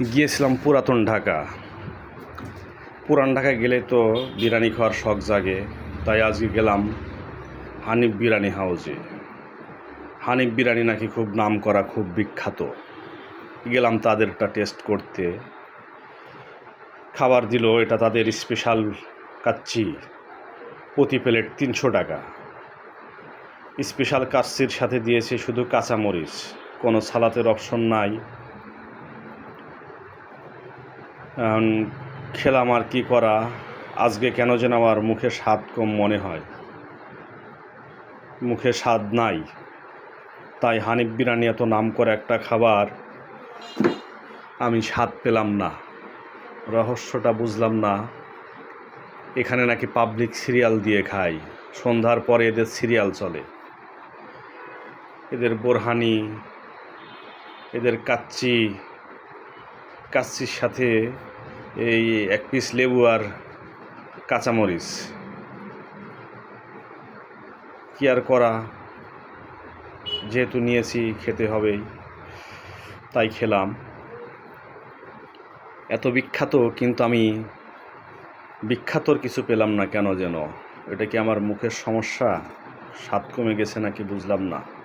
গিয়েছিলাম পুরাতন ঢাকা। পুরান ঢাকায় গেলে তো বিরিয়ানি খাওয়ার শখ জাগে। তাই আজকে গেলাম হানিফ বিরিয়ানি হাউসে হানিফ বিরিয়ানি নাকি খুব নাম করা খুব বিখ্যাত। গেলাম তাদেরটা টেস্ট করতে। খাবার দিল, এটা তাদের স্পেশাল কাচ্চি। প্রতি প্লেট তিনশো টাকা। স্পেশাল কাচ্চির সাথে দিয়েছে শুধু কাঁচামরিচ। কোনো সালাতের অপশন নাই। খেলাম আর কি করা? আজকে কেন যেন আমার মুখে স্বাদ কম মনে হয়। মুখে স্বাদ নাই। তাই হানিফ বিরিয়ানি এত নাম করে একটা খাবার আমি স্বাদ পেলাম না। রহস্যটা বুঝলাম না। এখানে নাকি পাবলিক সিরিয়াল দিয়ে খাই। সন্ধ্যার পরে এদের সিরিয়াল চলে। এদের বোরহানি, এদের কাচ্চি কাচ্চির সাথে এই এক পিস লেবু আর কাঁচামরিচ। কি আর করা? যেহেতু নিয়েছি, খেতে হবেই, তাই খেলাম। এত বিখ্যাত, কিন্তু আমি বিখ্যাতর কিছু পেলাম না কেন যেন? এটা কি আমার মুখের সমস্যা? স্বাদ কমে গেছে নাকি বুঝলাম না।